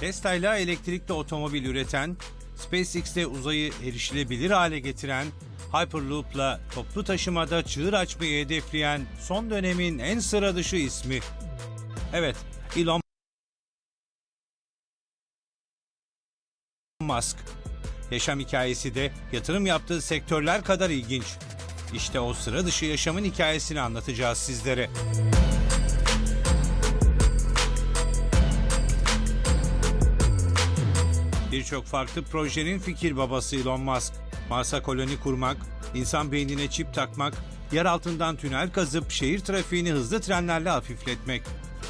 Tesla ile elektrikli otomobil üreten, SpaceX'te uzayı erişilebilir hale getiren, Hyperloop'la toplu taşımada çığır açmayı hedefleyen son dönemin en sıra dışı ismi. Evet, Elon Musk. Yaşam hikayesi de yatırım yaptığı sektörler kadar ilginç. İşte o sıra dışı yaşamın hikayesini anlatacağız sizlere. Birçok farklı projenin fikir babası Elon Musk. Mars'a koloni kurmak, insan beynine çip takmak, yer altından tünel kazıp şehir trafiğini hızlı trenlerle hafifletmek.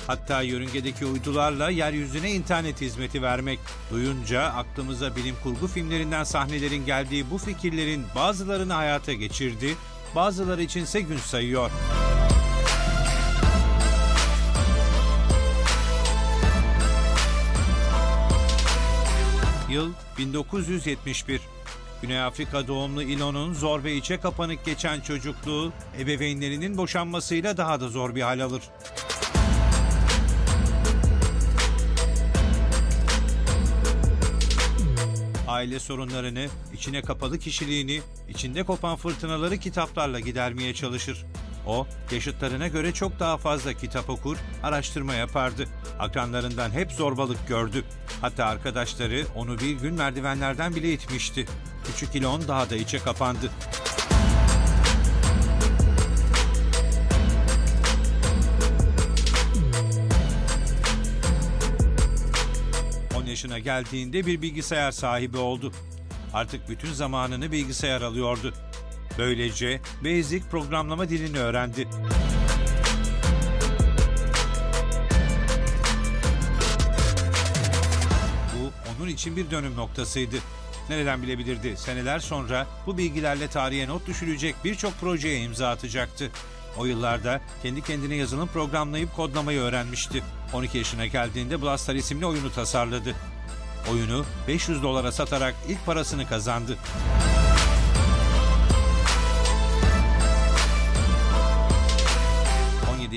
Hatta yörüngedeki uydularla yeryüzüne internet hizmeti vermek. Duyunca aklımıza bilim kurgu filmlerinden sahnelerin geldiği bu fikirlerin bazılarını hayata geçirdi, bazıları içinse gün sayıyor. Yıl 1971. Güney Afrika doğumlu Elon'un zor ve içe kapanık geçen çocukluğu ebeveynlerinin boşanmasıyla daha da zor bir hal alır. Aile sorunlarını, içine kapalı kişiliğini, içinde kopan fırtınaları kitaplarla gidermeye çalışır. O, yaşıtlarına göre çok daha fazla kitap okur, araştırma yapardı. Akranlarından hep zorbalık gördü. Hatta arkadaşları onu bir gün merdivenlerden bile itmişti. Küçük Elon daha da içe kapandı. Yaşına geldiğinde bir bilgisayar sahibi oldu. Artık bütün zamanını bilgisayar alıyordu. Böylece Basic programlama dilini öğrendi. Bu onun için bir dönüm noktasıydı. Nereden bilebilirdi? Seneler sonra bu bilgilerle tarihe not düşülecek birçok projeye imza atacaktı. O yıllarda kendi kendine yazılım programlayıp kodlamayı öğrenmişti. 12 yaşına geldiğinde Blastar isimli oyunu tasarladı. Oyunu 500 dolara satarak ilk parasını kazandı.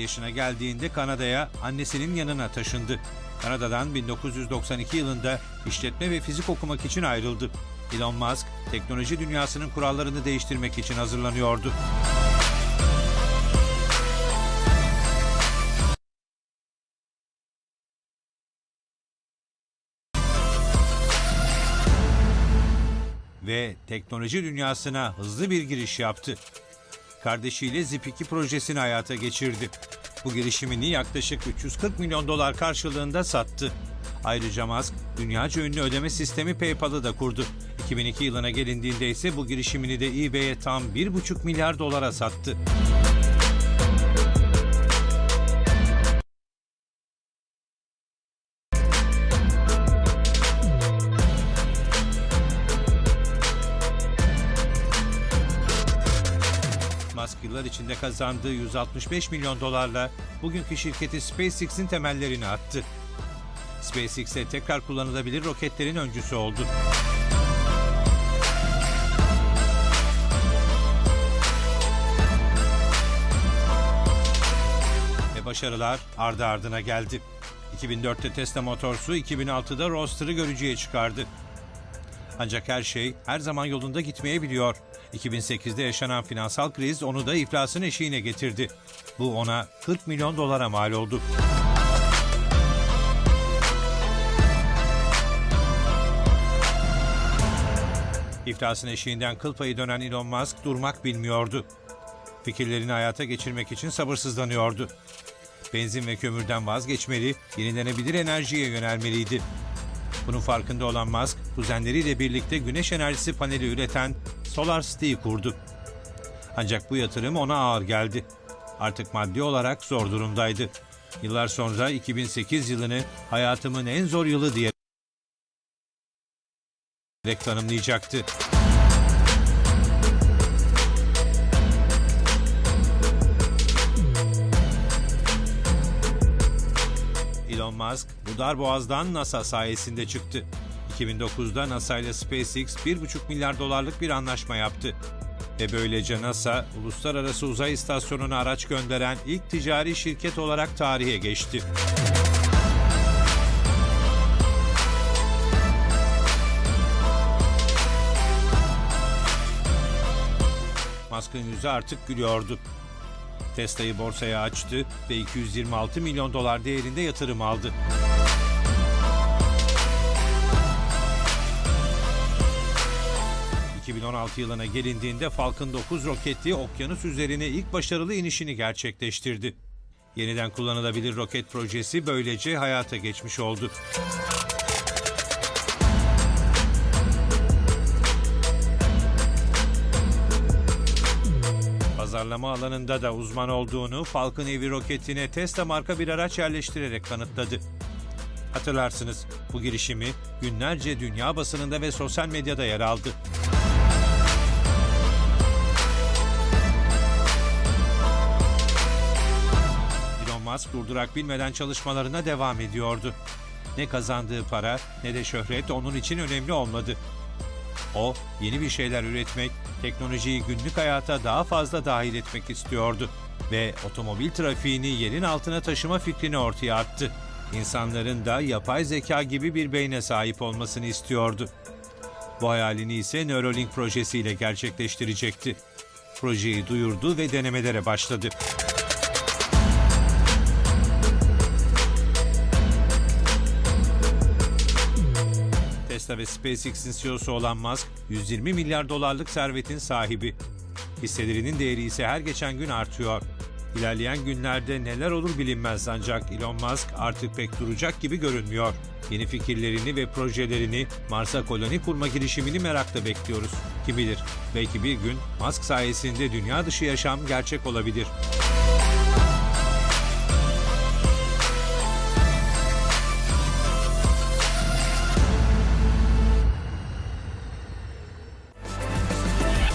Yaşına geldiğinde Kanada'ya annesinin yanına taşındı. Kanada'dan 1992 yılında işletme ve fizik okumak için ayrıldı. Elon Musk, teknoloji dünyasının kurallarını değiştirmek için hazırlanıyordu. Ve teknoloji dünyasına hızlı bir giriş yaptı kardeşiyle Zip2 projesini hayata geçirdi. Bu girişimini yaklaşık 340 milyon dolar karşılığında sattı. Ayrıca Musk, dünyaca ünlü ödeme sistemi PayPal'ı da kurdu. 2002 yılına gelindiğinde ise bu girişimini de eBay'e tam 1,5 milyar dolara sattı. Yıllar içinde kazandığı 165 milyon dolarla bugünkü şirketi SpaceX'in temellerini attı. SpaceX'e tekrar kullanılabilir roketlerin öncüsü oldu. Ve başarılar ardı ardına geldi. 2004'te Tesla Motors'u, 2006'da Roadster'ı görücüye çıkardı. Ancak her şey her zaman yolunda gitmeyebiliyor. 2008'de yaşanan finansal kriz onu da iflasın eşiğine getirdi. Bu ona 40 milyon dolara mal oldu. İflasın eşiğinden kıl payı dönen Elon Musk durmak bilmiyordu. Fikirlerini hayata geçirmek için sabırsızlanıyordu. Benzin ve kömürden vazgeçmeli, yenilenebilir enerjiye yönelmeliydi. Bunun farkında olan Musk, kuzenleriyle birlikte güneş enerjisi paneli üreten SolarCity'yi kurdu. Ancak bu yatırım ona ağır geldi. Artık maddi olarak zor durumdaydı. Yıllar sonra 2008 yılını hayatımın en zor yılı diye tanımlayacaktı. Elon Musk bu dar boğazdan NASA sayesinde çıktı. 2009'da NASA ile SpaceX 1,5 milyar dolarlık bir anlaşma yaptı. Ve böylece NASA, Uluslararası Uzay İstasyonu'na araç gönderen ilk ticari şirket olarak tarihe geçti. Musk'ın yüzü artık gülüyordu. Tesla'yı borsaya açtı ve 226 milyon dolar değerinde yatırım aldı. ...2016 yılına gelindiğinde Falcon 9 roketi okyanus üzerine ilk başarılı inişini gerçekleştirdi. Yeniden kullanılabilir roket projesi böylece hayata geçmiş oldu. Pazarlama alanında da uzman olduğunu Falcon Heavy roketine Tesla marka bir araç yerleştirerek kanıtladı. Hatırlarsınız bu girişimi günlerce dünya basınında ve sosyal medyada yer aldı. Musk durdurak bilmeden çalışmalarına devam ediyordu. Ne kazandığı para ne de şöhret onun için önemli olmadı. O, yeni bir şeyler üretmek, teknolojiyi günlük hayata daha fazla dahil etmek istiyordu ve otomobil trafiğini yerin altına taşıma fikrini ortaya attı. İnsanların da yapay zeka gibi bir beyne sahip olmasını istiyordu. Bu hayalini ise Neuralink projesiyle gerçekleştirecekti. Projeyi duyurdu ve denemelere başladı. Tesla ve SpaceX'in CEO'su olan Musk, 120 milyar dolarlık servetin sahibi. Hisselerinin değeri ise her geçen gün artıyor. İlerleyen günlerde neler olur bilinmez ancak Elon Musk artık pek duracak gibi görünmüyor. Yeni fikirlerini ve projelerini Mars'a koloni kurma girişimini merakla bekliyoruz. Kim bilir, belki bir gün Musk sayesinde dünya dışı yaşam gerçek olabilir.